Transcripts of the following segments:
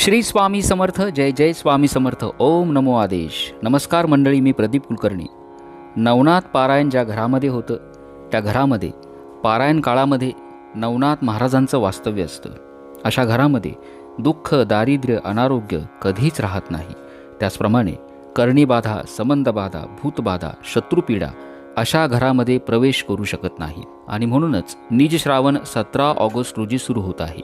श्री स्वामी समर्थ जय जय स्वामी समर्थ ओम नमो आदेश. नमस्कार मंडळी मी प्रदीप कुलकर्णी. नवनाथ पारायण ज्या घरामध्ये होतं त्या घरामध्ये पारायण काळामध्ये नवनाथ महाराजांचं वास्तव्य असतं. अशा घरामध्ये दुःख दारिद्र्य अनारोग्य कधीच राहत नाही. त्याचप्रमाणे कर्णीबाधा संबंधबाधा भूतबाधा शत्रुपीडा अशा घरामध्ये प्रवेश करू शकत नाही. आणि म्हणूनच निज श्रावण सतरा ऑगस्ट रोजी सुरू होत आहे.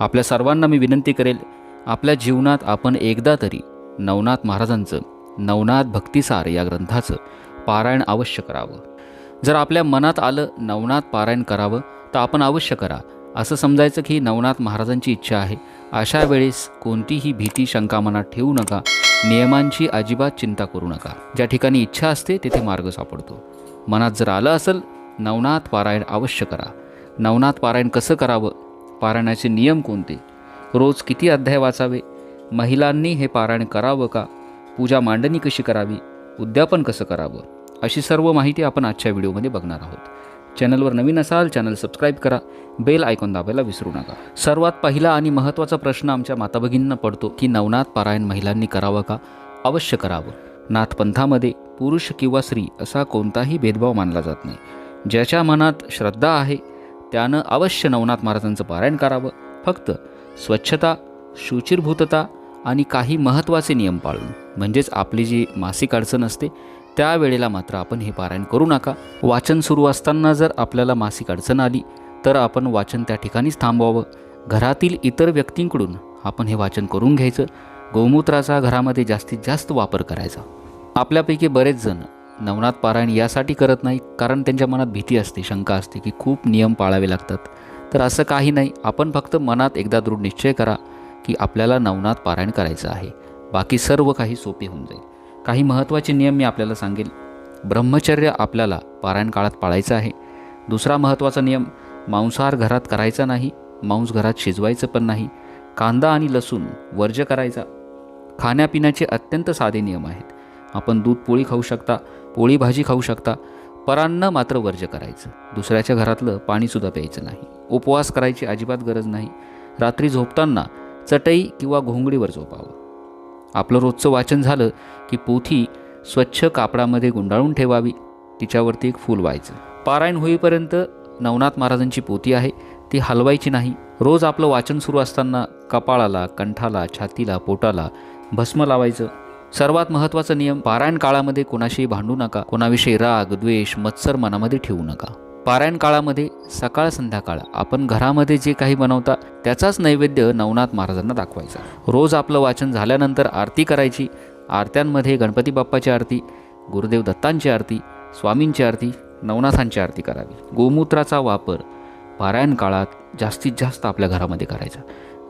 आपल्या सर्वांना मी विनंती करेल आपल्या जीवनात आपण एकदा तरी नवनाथ महाराजांचं नवनाथ भक्तिसार या ग्रंथाचं पारायण अवश्य करावं. जर आपल्या मनात आलं नवनाथ पारायण करावं तर आपण अवश्य करा. असं समजायचं की नवनाथ महाराजांची इच्छा आहे. अशा वेळेस कोणतीही भीती शंका मनात ठेवू नका. नियमांची अजिबात चिंता करू नका. ज्या ठिकाणी इच्छा असते तेथे मार्ग सापडतो. मनात जर आलं असेल नवनाथ पारायण अवश्य करा. नवनाथ पारायण कसं करावं? पारायणाचे नियम कोणते? रोज किती अध्याय वाचावे? महिलांनी हे पारायण करावं का? पूजा मांडणी कशी करावी? उद्यापन कसं करावं? अशी सर्व माहिती आपण आजच्या व्हिडिओमध्ये बघणार आहोत. चॅनलवर नवीन असाल चॅनल सबस्क्राईब करा. बेल आयकॉन दाबायला विसरू नका. सर्वात पहिला आणि महत्त्वाचा प्रश्न आमच्या माताभगिनींना पडतो की नवनाथ पारायण महिलांनी करावं का? अवश्य करावं. नाथपंथामध्ये पुरुष किंवा स्त्री असा कोणताही भेदभाव मानला जात नाही. ज्याच्या मनात श्रद्धा आहे त्यानं अवश्य नवनाथ महाराजांचं पारायण करावं. फक्त स्वच्छता शुचिरभूतता आणि काही महत्त्वाचे नियम पाळून म्हणजेच आपली जी मासिक अडचण असते त्यावेळेला मात्र आपण हे पारायण करू नका. वाचन सुरू असताना जर आपल्याला मासिक अडचण आली तर आपण वाचन त्या ठिकाणीच थांबवावं. घरातील इतर व्यक्तींकडून आपण हे वाचन करून घ्यायचं. गोमूत्राचा घरामध्ये जास्तीत जास्त वापर करायचा. आपल्यापैकी बरेच जण नवनाथ पारायण यासाठी करत नाही कारण त्यांच्या मनात भीती असते शंका असते की खूप नियम पाळावे लागतात. तर असं काही नाही. आपण फक्त मनात एकदा दृढ निश्चय करा की आपल्याला नवनाथ पारायण करायचं आहे. बाकी सर्व काही सोपे होऊन जाईल. काही महत्त्वाचे नियम मी आपल्याला सांगेल. ब्रह्मचर्य आपल्याला पारायण काळात पाळायचं आहे. दुसरा महत्त्वाचा नियम मांसाहार घरात करायचा नाही मांस घरात शिजवायचं पण नाही कांदा आणि लसूण वर्ज्य करायचा. खाण्यापिण्याचे अत्यंत साधे नियम आहेत. आपण दूध पोळी खाऊ शकता पोळी भाजी खाऊ शकता परान्न मात्र वर्ज्य करायचं. दुसऱ्याच्या घरातलं पाणीसुद्धा प्यायचं नाही. उपवास करायची अजिबात गरज नाही. रात्री झोपताना चटई किंवा घोंगडीवर झोपावं. आपलं रोजचं वाचन झालं की पोथी स्वच्छ कापडामध्ये गुंडाळून ठेवावी. तिच्यावरती एक फूल व्हायचं. पारायण होईपर्यंत नवनाथ महाराजांची पोथी आहे. ती हलवायची नाही. रोज आपलं वाचन सुरू असताना कपाळाला कंठाला छातीला पोटाला भस्म लावायचं. सर्वात महत्त्वाचा नियम पारायण काळामध्ये कोणाशी भांडू नका. कोणाविषयी राग द्वेष मत्सर मनामध्ये ठेवू नका. पारायण काळामध्ये सकाळ संध्याकाळ. आपण घरामध्ये जे काही बनवता त्याचाच नैवेद्य नवनाथ महाराजांना दाखवायचा. रोज आपलं वाचन झाल्यानंतर आरती करायची. आरत्यांमध्ये गणपती बाप्पाची आरती गुरुदेव दत्तांची आरती स्वामींची आरती नवनाथांची आरती करावी. गोमूत्राचा वापर पारायण काळात जास्तीत जास्त आपल्या घरामध्ये करायचा.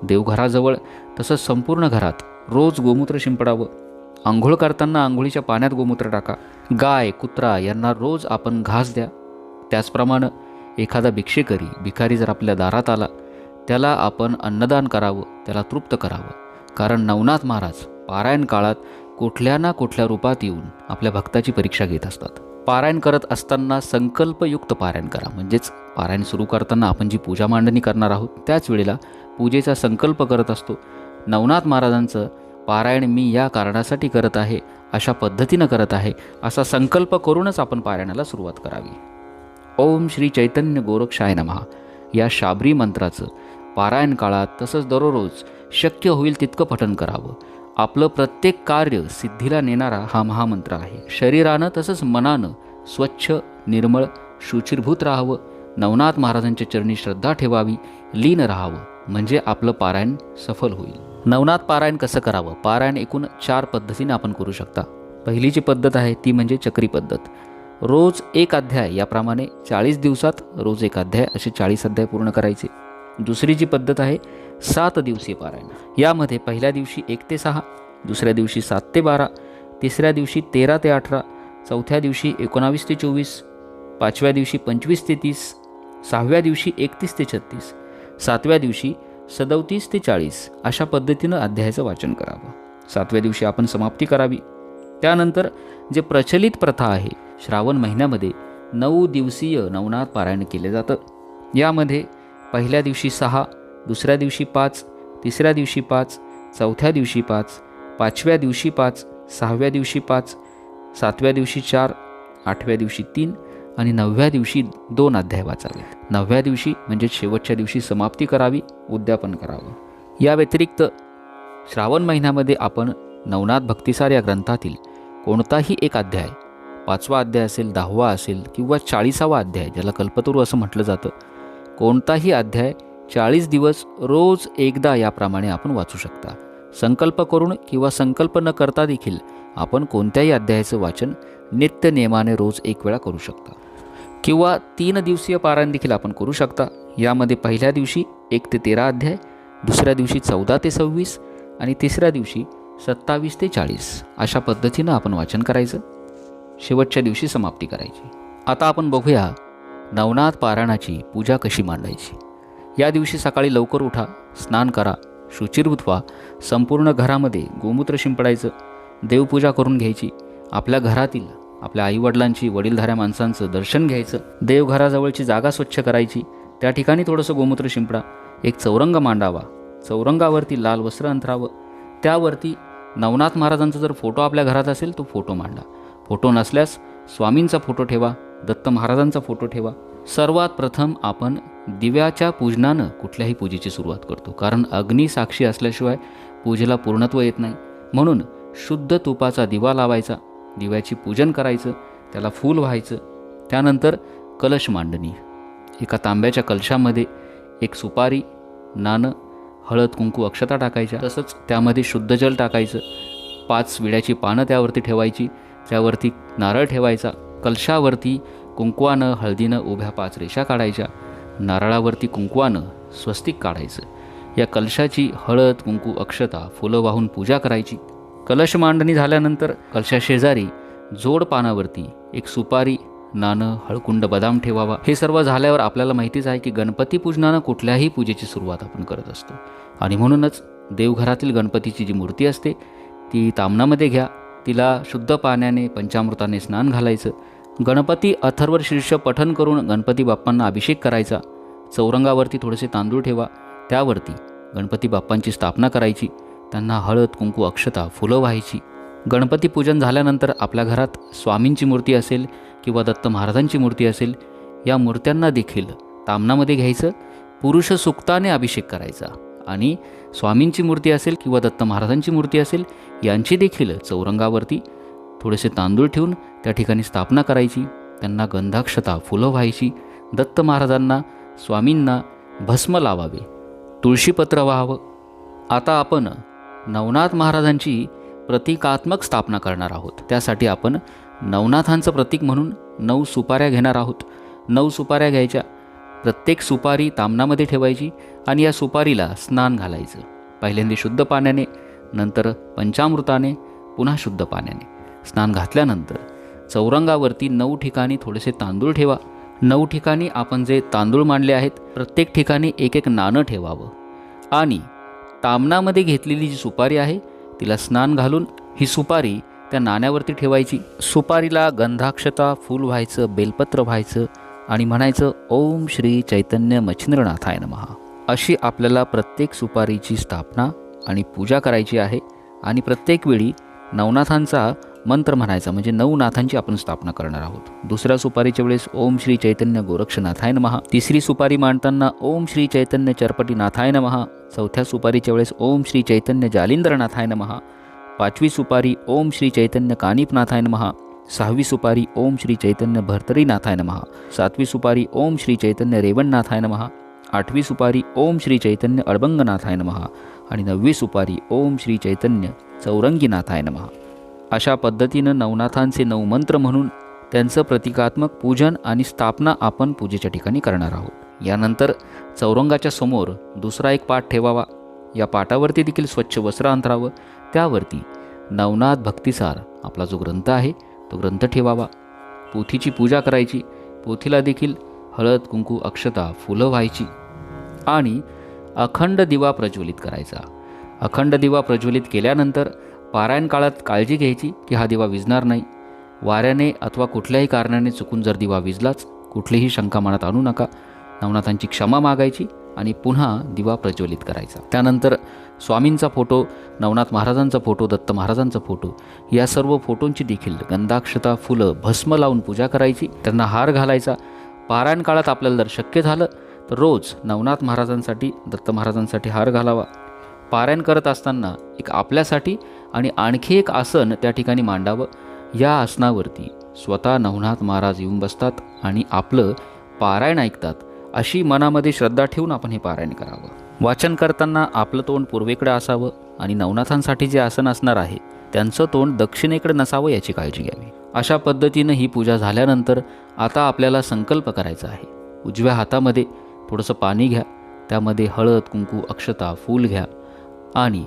देवघराजवळ तसंच संपूर्ण घरात रोज गोमूत्र शिंपडावं आंघोळ करताना आंघोळीच्या पाण्यात गोमूत्र टाका. गाय कुत्रा यांना रोज आपण घास द्या. त्याचप्रमाणे एखादा भिक्षेकरी भिकारी जर आपल्या दारात आला त्याला आपण अन्नदान करावं त्याला तृप्त करावं. कारण नवनाथ महाराज पारायण काळात कुठल्या ना कुठल्या रूपात येऊन आपल्या भक्ताची परीक्षा घेत असतात. पारायण करत असताना संकल्पयुक्त पारायण करा. म्हणजेच पारायण सुरू करताना आपण जी पूजा मांडणी करणार आहोत त्याच वेळेला पूजेचा संकल्प करत असतो. नवनाथ महाराजांचं पारायण मी या कारणासाठी करत आहे अशा पद्धतीनं करत आहे असा संकल्प करूनच आपण पारायणाला सुरुवात करावी. ओम श्री चैतन्य गोरक्षाय नमहा या शाबरी मंत्राचं पारायण काळात तसंच दररोज शक्य होईल तितकं पठण करावं. आपलं प्रत्येक कार्य सिद्धीला नेणारा हा महामंत्र आहे. शरीरानं तसंच मनानं स्वच्छ निर्मळ शुचिरभूत राहावं. नवनाथ महाराजांच्या चरणी श्रद्धा ठेवावी लीन राहावं. म्हणजे आपलं पारायण सफल होईल. नवनाथ पारायण कसं करावं? पारायण एकूण चार पद्धतीने आपण करू शकता. पहिली जी पद्धत आहे ती म्हणजे चक्री पद्धत. रोज एक अध्याय याप्रमाणे चाळीस दिवसात रोज एक अध्याय असे चाळीस अध्याय पूर्ण करायचे. दुसरी जी पद्धत आहे सात दिवसीय पारायण. यामध्ये पहिल्या दिवशी एक ते सहा दुसऱ्या दिवशी सात ते बारा तिसऱ्या दिवशी तेरा ते अठरा चौथ्या दिवशी एकोणावीस ते चोवीस पाचव्या दिवशी पंचवीस ते तीस सहाव्या दिवशी एकतीस ते छत्तीस सातव्या दिवशी सदोतीस ते चाळीस अशा पद्धतीनं अध्यायाचं वाचन करावं. सातव्या दिवशी आपण समाप्ती करावी. त्यानंतर जे प्रचलित प्रथा आहे श्रावण महिन्यामध्ये नऊ दिवसीय नवनाथ पारायण केले जातं. यामध्ये पहिल्या दिवशी सहा दुसऱ्या दिवशी पाच तिसऱ्या दिवशी पाच चौथ्या दिवशी पाच पाचव्या दिवशी पाच सहाव्या दिवशी पाच सातव्या दिवशी चार आठव्या दिवशी तीन आणि नवव्या दिवशी दोन अध्याय वाचावे नवव्या दिवशी म्हणजे शेवटच्या दिवशी समाप्ती करावी उद्यापन करावं. या व्यतिरिक्त श्रावण महिन्यामध्ये आपण नवनाथ भक्तिसार या ग्रंथातील कोणताही एक अध्याय पाचवा अध्याय असेल दहावा असेल किंवा चाळीसावा अध्याय ज्याला कल्पतरू असं म्हटलं जातं कोणताही अध्याय चाळीस दिवस रोज एकदा याप्रमाणे आपण वाचू शकता. संकल्प करून किंवा संकल्प न करता देखील आपण कोणत्याही अध्यायाचं वाचन नित्य नियमाने रोज एक वेळा करू शकता. किंवा तीन दिवसीय पारायण देखील आपण करू शकता. यामध्ये पहिल्या दिवशी एक ते तेरा अध्याय दुसऱ्या दिवशी चौदा ते सव्वीस आणि तिसऱ्या दिवशी सत्तावीस ते चाळीस अशा पद्धतीनं आपण वाचन करायचं. शेवटच्या दिवशी समाप्ती करायची. आता आपण बघूया नवनाथ पारायणाची पूजा कशी मांडायची. या दिवशी सकाळी लवकर उठा स्नान करा शुचिर्भूत व्हा संपूर्ण घरामध्ये गोमूत्र शिंपडायचं देवपूजा करून घ्यायची आपल्या घरातील आपल्या आईवडिलांची वडीलधाऱ्या माणसांचं दर्शन घ्यायचं देवघराजवळची जागा स्वच्छ करायची त्या ठिकाणी थोडंसं गोमूत्र शिंपडा एक चौरंग मांडावा. चौरंगावरती लाल वस्त्र अंतरावं त्यावरती नवनाथ महाराजांचा जर फोटो आपल्या घरात असेल तो फोटो मांडा. फोटो नसल्यास स्वामींचा फोटो ठेवा दत्त महाराजांचा फोटो ठेवा. सर्वात प्रथम आपण दिव्याच्या पूजनानं कुठल्याही पूजेची सुरुवात करतो. कारण अग्नी साक्षी असल्याशिवाय पूजेला पूर्णत्व येत नाही. म्हणून शुद्ध तुपाचा दिवा लावायचा. दिव्याची पूजन करायचं त्याला फूल व्हायचं. त्यानंतर कलश मांडणी. एका तांब्याच्या कलशामध्ये एक सुपारी नाणं हळद कुंकू अक्षता टाकायच्या. तसंच त्यामध्ये शुद्ध जल टाकायचं. पाच विड्याची पानं त्यावरती ठेवायची. त्यावरती नारळ ठेवायचा. कलशावरती कुंकवानं हळदीनं उभ्या पाच रेषा काढायच्या. नारळावरती कुंकवानं स्वस्तिक काढायचं. या कलशाची हळद कुंकू अक्षता फुलं वाहून पूजा करायची. कलश मांडणी झाल्यानंतर कलशाशेजारी जोड पानावरती एक सुपारी नाणं हळकुंड बदाम ठेवावा. हे सर्व झाल्यावर आपल्याला माहितीच आहे की गणपती पूजनानं कुठल्याही पूजेची सुरुवात आपण करत असतो. आणि म्हणूनच देवघरातील गणपतीची जी मूर्ती असते ती तामणामध्ये घ्या. तिला शुद्ध पाण्याने पंचामृताने स्नान घालायचं. गणपती अथर्व शीर्ष पठन करून गणपती बाप्पांना अभिषेक करायचा. चौरंगावरती थोडेसे तांदूळ ठेवा. त्यावरती गणपती बाप्पांची स्थापना करायची. त्यांना हळद कुंकू अक्षता फुलं व्हायची. गणपती पूजन झाल्यानंतर आपल्या घरात स्वामींची मूर्ती असेल किंवा दत्त महाराजांची मूर्ती असेल या मूर्त्यांना देखील तामणामध्ये घ्यायचं पुरुष सुक्ताने अभिषेक करायचा. आणि स्वामींची मूर्ती असेल किंवा दत्त महाराजांची मूर्ती असेल यांची देखील चौरंगावरती थोडेसे तांदूळ ठेवून त्या ठिकाणी स्थापना करायची. त्यांना गंधाक्षता फुलं व्हायची. दत्त महाराजांना स्वामींना भस्म लावावे. तुळशीपत्र व्हावं. आता आपण नवनाथ महाराजांची प्रतिकात्मक स्थापना करणार आहोत. त्यासाठी आपण नवनाथांचं प्रतीक म्हणून नऊ सुपाऱ्या घेणार आहोत. नऊ सुपाऱ्या घ्यायच्या. प्रत्येक सुपारी तामणामध्ये ठेवायची आणि या सुपारीला स्नान घालायचं. पहिल्यांदा शुद्ध पाण्याने नंतर पंचामृताने पुन्हा शुद्ध पाण्याने. स्नान घातल्यानंतर चौरंगावरती नऊ ठिकाणी थोडेसे तांदूळ ठेवा. नऊ ठिकाणी आपण जे तांदूळ मांडले आहेत प्रत्येक ठिकाणी एक एक नाणं ठेवावं. आणि तामणामध्ये घेतलेली जी सुपारी आहे तिला स्नान घालून ही सुपारी त्या नाण्यावरती ठेवायची. सुपारीला गंधाक्षता फूल व्हायचं बेलपत्र व्हायचं आणि म्हणायचं ओम श्री चैतन्य मच्छिंद्रनाथाय नमहा अशी आपल्याला प्रत्येक सुपारीची स्थापना आणि पूजा करायची आहे आणि प्रत्येक वेळी नवनाथांचा मंत्र म्हणायचा म्हणजे नऊ नाथांची आपण स्थापना करणार आहोत. दुसऱ्या सुपारीच्या वेळेस ओम श्री चैतन्य गोरक्षनाथाय नमहा तिसरी सुपारी मांडताना ओम श्री चैतन्य चरपटीनाथाय नमहा चौथ्या सुपारीच्या वेळेस ओम श्री चैतन्य जालिंद्रनाथाय नमहा पाचवी सुपारी ओम श्री चैतन्य कानिपनाथाय नमहा सहावी सुपारी ओम श्री चैतन्य भर्तरीनाथाय नमहा सातवी सुपारी ओम श्री चैतन्य रेवणनाथाय नमहा आठवी सुपारी ओम श्री चैतन्य अडबंगनाथाय नमहा आणि नववी सुपारी ओम श्री चैतन्य चौरंगीनाथाय नमहा अशा पद्धतीनं नवनाथांचे नऊ मंत्र म्हणून त्यांचं प्रतिकात्मक पूजन आणि स्थापना आपण पूजेच्या ठिकाणी करणार आहोत. यानंतर चौरंगाच्या समोर दुसरा एक पाठ ठेवावा. या पाठावरती देखील स्वच्छ वस्त्र अंतरावं. त्यावरती नवनाथ भक्तिसार आपला जो ग्रंथ आहे तो ग्रंथ ठेवावा. पोथीची पूजा करायची. पोथीला देखील हळद कुंकू अक्षता फुलं व्हायची. आणि अखंड दिवा प्रज्वलित करायचा. अखंड दिवा प्रज्वलित केल्यानंतर पारायण काळात काळजी घ्यायची की हा दिवा विजणार नाही. वाऱ्याने अथवा कुठल्याही कारणाने चुकून जर दिवा विजलाच कुठलीही शंका मनात आणू नका. नवनाथांची क्षमा मागायची आणि पुन्हा दिवा प्रज्वलित करायचा. त्यानंतर स्वामींचा फोटो नवनाथ महाराजांचा फोटो दत्त महाराजांचा फोटो या सर्व फोटोंची देखील गंधाक्षता फुलं भस्म लावून पूजा करायची. त्यांना हार घालायचा. पारायण काळात आपल्याला जर शक्य झालं तर रोज नवनाथ महाराजांसाठी दत्त महाराजांसाठी हार घालावा. पारायण करत असताना एक आपल्यासाठी आणि आणखी एक आसन त्या ठिकाणी मांडावं. या आसनावरती स्वतः नवनाथ महाराज येऊन बसतात आणि आपलं पारायण ऐकतात. अशी मनामध्ये श्रद्धा ठेवून आपण हे पारायण करावं. वाचन करताना आपलं तोंड पूर्वेकडे असावं आणि नवनाथांसाठी जे आसन असणार आहे त्यांचं तोंड दक्षिणेकडे नसावं याची काळजी घ्यावी. अशा पद्धतीनं ही पूजा झाल्यानंतर आता आपल्याला संकल्प करायचा आहे. उजव्या हातामध्ये थोडंसं पाणी घ्या त्यामध्ये हळद कुंकू अक्षता फूल घ्या आणि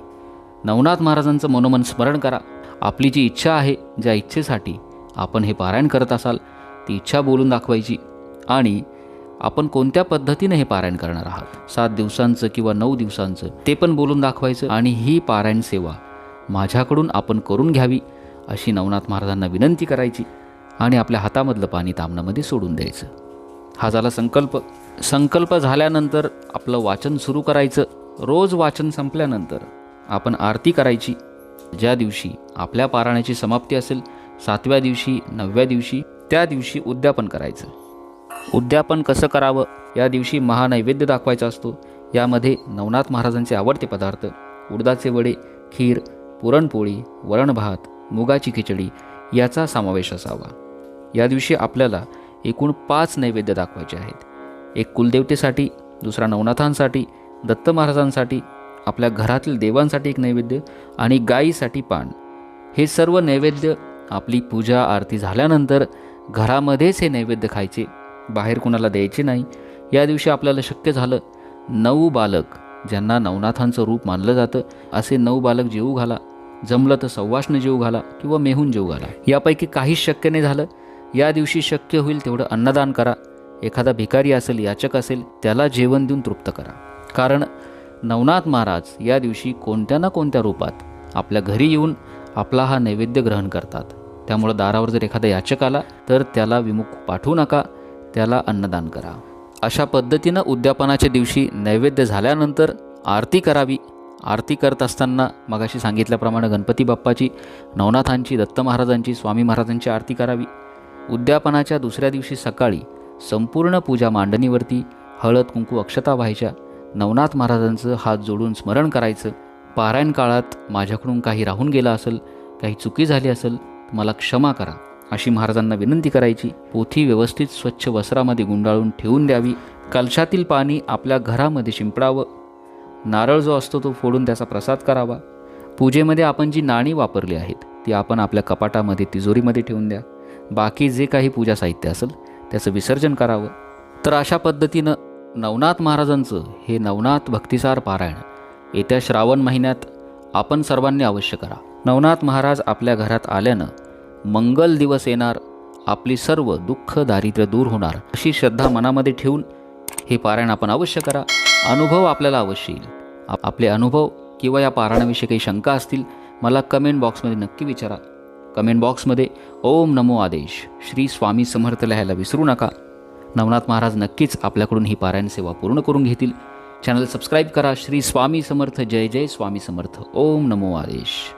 नवनाथ महाराजांचं मनोमन स्मरण करा. आपली जी इच्छा आहे ज्या इच्छेसाठी आपण हे पारायण करत असाल ती इच्छा बोलून दाखवायची. आणि आपण कोणत्या पद्धतीने हे पारायण करणार आहात? सात दिवसांचं किंवा नऊ दिवसांचं ते पण बोलून दाखवायचं. आणि ही पारायण सेवा माझ्याकडून आपण करून घ्यावी अशी नवनाथ महाराजांना विनंती करायची आणि आपल्या हातामधलं पाणी तामणामध्ये सोडून द्यायचं. हा झाला संकल्प. संकल्प झाल्यानंतर आपलं वाचन सुरू करायचं. रोज वाचन संपल्यानंतर आपण आरती करायची. ज्या दिवशी आपल्या पारायणाची समाप्ती असेल सातव्या दिवशी नवव्या दिवशी त्या दिवशी उद्यापन करायचं. उद्यापन कसं करावं? या दिवशी महानैवेद्य दाखवायचा असतो. यामध्ये नवनाथ महाराजांचे आवडते पदार्थ उडदाचे वडे खीर पुरणपोळी वरण भात मुगाची खिचडी याचा समावेश असावा. या दिवशी आपल्याला एकूण पाच नैवेद्य दाखवायचे आहेत. एक कुलदेवतेसाठी दुसरा नवनाथांसाठी दत्त महाराजांसाठी आपल्या घरातील देवांसाठी एक नैवेद्य आणि गाईसाठी पान. हे सर्व नैवेद्य आपली पूजा आरती झाल्यानंतर घरामध्येच हे नैवेद्य खायचे. बाहेर कुणाला द्यायचे नाही. या दिवशी आपल्याला शक्य झालं नऊ बालक ज्यांना नवनाथांचं रूप मानलं जातं असे नऊ बालक जेऊ घाला. जमलं तर सव्वाशनं जेऊ घाला किंवा मेहून जेऊ घाला. यापैकी काहीच शक्य नाही झालं. या दिवशी शक्य होईल तेवढं अन्नदान करा. एखादा भिकारी असेल याचक असेल त्याला जेवण देऊन तृप्त करा. कारण नवनाथ महाराज या दिवशी कोणत्या ना कोणत्या रूपात आपल्या घरी येऊन आपला हा नैवेद्य ग्रहण करतात. त्यामुळं दारावर जर एखादा याचक आला तर त्याला विमुख पाठवू नका त्याला अन्नदान करा. अशा पद्धतीनं उद्यापनाच्या दिवशी नैवेद्य झाल्यानंतर आरती करावी. आरती करत असताना मगाशी सांगितल्याप्रमाणे गणपती बाप्पाची नवनाथांची दत्त महाराजांची स्वामी महाराजांची आरती करावी. उद्यापनाच्या दुसऱ्या दिवशी सकाळी संपूर्ण पूजा मांडणीवरती हळद कुंकू अक्षता व्हायच्या नवनाथ महाराजांचं हात जोडून स्मरण करायचं. पारायण काळात माझ्याकडून काही राहून गेलं असेल काही चुकी झाली असेल मला क्षमा करा अशी महाराजांना विनंती करायची. पोथी व्यवस्थित स्वच्छ वस्त्रामध्ये गुंडाळून ठेवून द्यावी. कलशातील पाणी आपल्या घरामध्ये शिंपडावं. नारळ जो असतो तो फोडून त्याचा प्रसाद करावा. पूजेमध्ये आपण जी नाणी वापरली आहेत ती आपण आपल्या कपाटामध्ये तिजोरीमध्ये ठेवून द्या. बाकी जे काही पूजा साहित्य असेल त्याचं विसर्जन करावं. तर अशा पद्धतीनं नवनाथ महाराजांचं हे नवनाथ भक्तिसार पारायण. येत्या श्रावण महिन्यात आपण सर्वांनी अवश्य करा. नवनाथ महाराज आपल्या घरात आल्यानं मंगल दिवस येणार आपली सर्व दुःख दारिद्र्य दूर होणार अशी श्रद्धा मनामध्ये ठेवून हे पारायण आपण अवश्य करा. अनुभव आपल्याला अवश्य येईल. आप- आपले अनुभव किंवा या पारायणाविषयी काही शंका असतील मला कमेंट बॉक्समध्ये नक्की विचारा. कमेंट बॉक्समध्ये ओम नमो आदेश. श्री स्वामी समर्थ लिहायला विसरू नका. नवनाथ महाराज नक्कीच आपल्याकडून ही पारायण सेवा पूर्ण करून घेतील. चॅनल सबस्क्राईब करा. श्री स्वामी समर्थ. जय जय स्वामी समर्थ. ओम नमो आदेश.